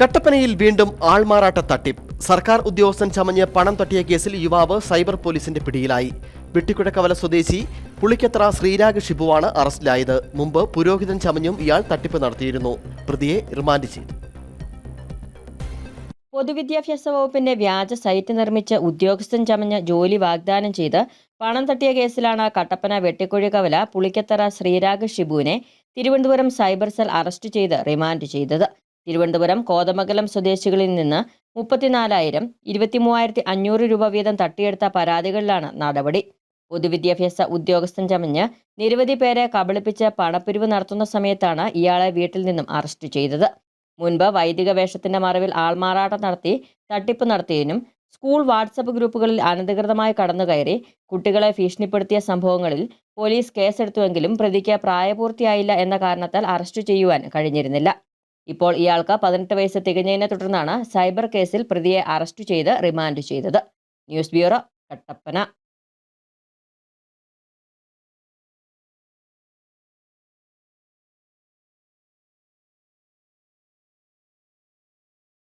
കട്ടപ്പനയിൽ വീണ്ടും ആൾമാറാട്ട തട്ടിപ്പ്. സർക്കാർ ഉദ്യോഗസ്ഥൻ ചമഞ്ഞ് പണം തട്ടിയ കേസിൽ യുവാവ് സൈബർ പോലീസിന്റെ പിടിയിലായി. വെട്ടിക്കുഴക്കവല സ്വദേശി പുളിക്കത്ര ശ്രീരാഗ് ഷിബുവാണ് അറസ്റ്റിലായത്. മുമ്പ് പുരോഹിതൻ ചമഞ്ഞും ഇയാൾ തട്ടിപ്പ് നടത്തിയിരുന്നു. പ്രതിയെ റിമാൻഡ് ചെയ്തു. പൊതുവിദ്യാഭ്യാസ വകുപ്പിന്റെ വ്യാജ സൈറ്റ് നിർമ്മിച്ച് ഉദ്യോഗസ്ഥൻ ചമഞ്ഞ് ജോലി വാഗ്ദാനം ചെയ്ത് പണം തട്ടിയ കേസിലാണ് കട്ടപ്പന വെട്ടിക്കുഴി കവല പുളിക്കത്തറ ശ്രീരാഗ് ഷിബുവിനെ തിരുവനന്തപുരം സൈബർ സെൽ അറസ്റ്റ് ചെയ്ത് റിമാൻഡ് ചെയ്തത്. തിരുവനന്തപുരം കോതമംഗലം സ്വദേശികളിൽ നിന്ന് മുപ്പത്തിനാലായിരം ഇരുപത്തിമൂവായിരത്തി അഞ്ഞൂറ് രൂപ വീതം തട്ടിയെടുത്ത പരാതികളിലാണ് നടപടി. പൊതുവിദ്യാഭ്യാസ ഉദ്യോഗസ്ഥൻ ചമഞ്ഞ് നിരവധി പേരെ കബളിപ്പിച്ച് പണപ്പിരിവ് നടത്തുന്ന സമയത്താണ് ഇയാളെ വീട്ടിൽ നിന്നും അറസ്റ്റ് ചെയ്തത്. മുൻപ് വൈദിക വേഷത്തിന്റെ മറവിൽ ആൾമാറാട്ടം നടത്തി തട്ടിപ്പ് നടത്തിയതിനും സ്കൂൾ വാട്സപ്പ് ഗ്രൂപ്പുകളിൽ അനധികൃതമായി കടന്നുകയറി കുട്ടികളെ ഭീഷണിപ്പെടുത്തിയ സംഭവങ്ങളിൽ പോലീസ് കേസെടുത്തുവെങ്കിലും പ്രതിക്ക് പ്രായപൂർത്തിയായില്ല എന്ന കാരണത്താൽ അറസ്റ്റ് ചെയ്യുവാൻ കഴിഞ്ഞിരുന്നില്ല. ഇപ്പോൾ ഇയാൾക്ക് പതിനെട്ട് വയസ്സ് തികഞ്ഞതിനെ തുടർന്നാണ് സൈബർ കേസിൽ പ്രതിയെ അറസ്റ്റ് ചെയ്ത് റിമാൻഡ് ചെയ്തത്. News bureau Kattappana.